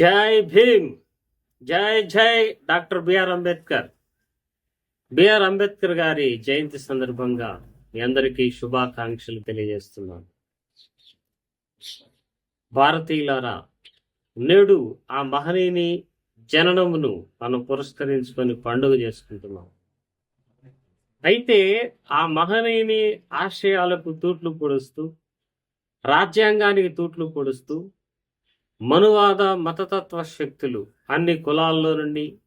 జై భీమ్. జై జై doctor B R Ambedkar. B R Ambedkar గారి జయంతి సందర్భంగా మీ అందరికీ శుభాకాంక్షలు తెలియజేస్తున్నాను. భారతీయులారా నేడు ఆ మహనీయుని జననమును మనం పురస్కరించుకొని పండుగ చేసుకుంటున్నాం. అయితే ఆ మహనీయుని ఆశయాలకు తూట్లు పొడుస్తూ రాజ్యాంగానికి తూట్లు పొడుస్తూ మనువాద మతతత్వ శక్తులు అన్ని కులాల్లో నుండి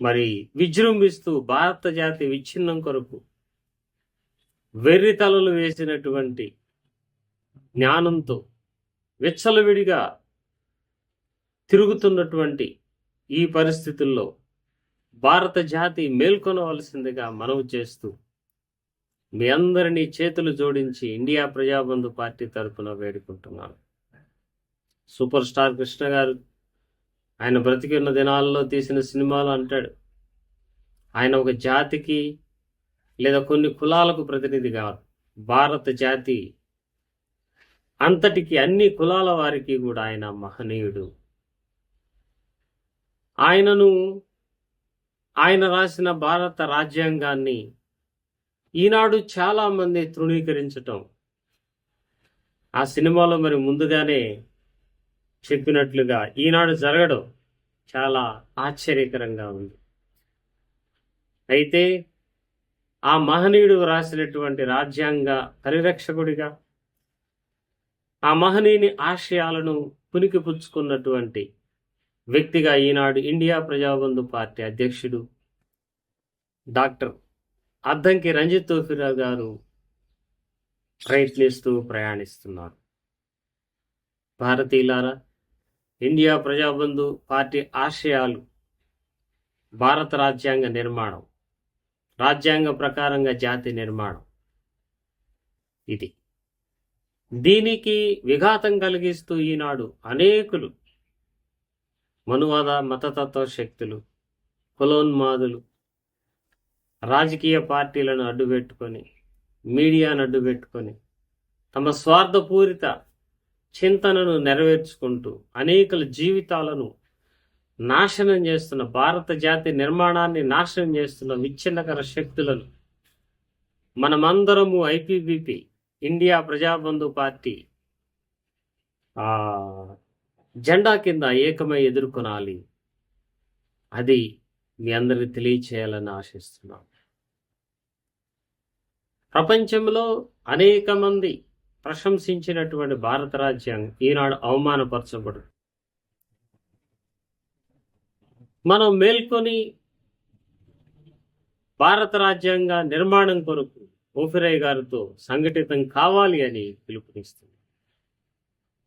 మరి విజృంభిస్తూ భారత జాతి విచ్ఛిన్నం కొరకు వెర్రి తలలు వేసినటువంటి జ్ఞానంతో విచ్చలవిడిగా తిరుగుతున్నటువంటి ఈ పరిస్థితుల్లో భారత జాతి మేల్కొనవలసిందిగా మనవి చేస్తూ మీ అందరినీ చేతులు జోడించి ఇండియా ప్రజాబంధు పార్టీ తరఫున వేడుకుంటున్నాను. సూపర్ స్టార్ కృష్ణ గారు ఆయన బ్రతికి ఉన్న దినాల్లో తీసిన సినిమాలు అంటాడు. ఆయన ఒక జాతికి లేదా కొన్ని కులాలకు ప్రతినిధి కాదు భారత జాతి అంతటికి అన్ని కులాల వారికి కూడా ఆయన మహనీయుడు. ఆయనను ఆయన రాసిన భారత రాజ్యాంగాన్ని ఈనాడు చాలా మంది తృణీకరించటం. ఆ సినిమాలో మరి ముందుగానే చెప్పినట్లుగా ఈనాడు జరగడం చాలా ఆశ్చర్యకరంగా ఉంది. అయితే ఆ మహనీయుడు రాసినటువంటి రాజ్యాంగ పరిరక్షకుడిగా ఆ మహనీయుని ఆశయాలను పునికిపుచ్చుకున్నటువంటి వ్యక్తిగా ఈనాడు ఇండియా ప్రజాబంధు పార్టీ అధ్యక్షుడు డాక్టర్ అద్దంకి రంజిత్ తోఫిరా గారు ప్రయత్నిస్తూ ప్రయాణిస్తున్నారు. భారతీయులారా ఇండియా ప్రజాబంధు పార్టీ ఆశయాలు భారత రాజ్యాంగ నిర్మాణం రాజ్యాంగ ప్రకారంగా జాతి నిర్మాణం. ఇది దీనికి విఘాతం కలిగిస్తూ ఈనాడు అనేకులు మనువాద మతతత్వ శక్తులు కులోన్మాదులు రాజకీయ పార్టీలను అడ్డుపెట్టుకొని మీడియాను అడ్డుపెట్టుకొని తమ స్వార్థపూరిత చింతనను నెరవేర్చుకుంటూ అనేకల జీవితాలను నాశనం చేస్తున్న భారత జాతి నిర్మాణాన్ని నాశనం చేస్తున్న విచ్ఛిన్నకర శక్తులను మనమందరము ఐపీబీపీ ఇండియా ప్రజాబంధు పార్టీ జెండా కింద ఏకమై ఎదుర్కొనాలి. అది మీ అందరికి తెలియచేయాలని ఆశిస్తున్నాం ప్రపంచంలో అనేక మంది ప్రశంసించినటువంటి భారత రాజ్యాంగం ఈనాడు అవమానపరచబడు మనం మేల్కొని భారత రాజ్యాంగ నిర్మాణం కొరకు ఓఫిరయ్ గారితో సంఘటితం కావాలి అని పిలుపునిస్తుంది.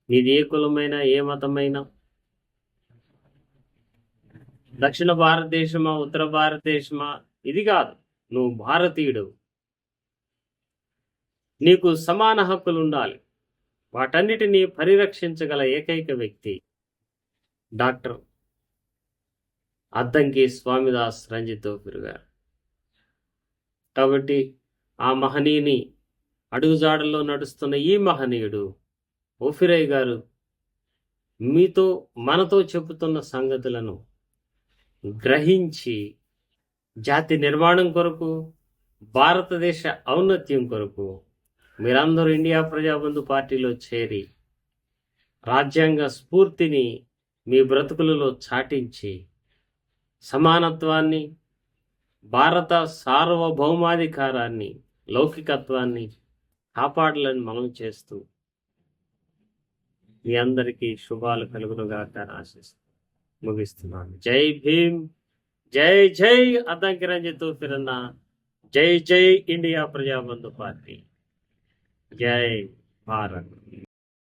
నీది ఏ కులమైనా ఏ మతమైనా దక్షిణ భారతదేశమా ఉత్తర భారతదేశమా ఇది కాదు. నువ్వు భారతీయుడు నీకు సమాన హక్కులు ఉండాలి. వాటన్నిటినీ పరిరక్షించగల ఏకైక వ్యక్తి డాక్టర్ అద్దంకి స్వామిదాస్ రంజిత్ గారు. కాబట్టి ఆ మహనీయుని అడుగుజాడల్లో నడుస్తున్న ఈ మహనీయుడు ఓఫిరయ్ గారు మీతో మనతో చెబుతున్న సంగతులను గ్రహించి జాతి నిర్మాణం కొరకు భారతదేశ ఔన్నత్యం కొరకు మీరందరూ ఇండియా ప్రజాబంధు పార్టీలో చేరి రాజ్యాంగ స్ఫూర్తిని మీ బ్రతుకులలో చాటించి సమానత్వాన్ని భారత సార్వభౌమాధికారాన్ని లౌకికత్వాన్ని కాపాడాలని మనం చేస్తూ మీ అందరికీ శుభాలు కలుగునుగాక ఆశిస్తూ ముగిస్తున్నాను. జై భీమ్ జై జై అద్దంకి రంజిత్ ఫిరన్న జై జై ఇండియా ప్రజాబంధు పార్టీ. జై భారత్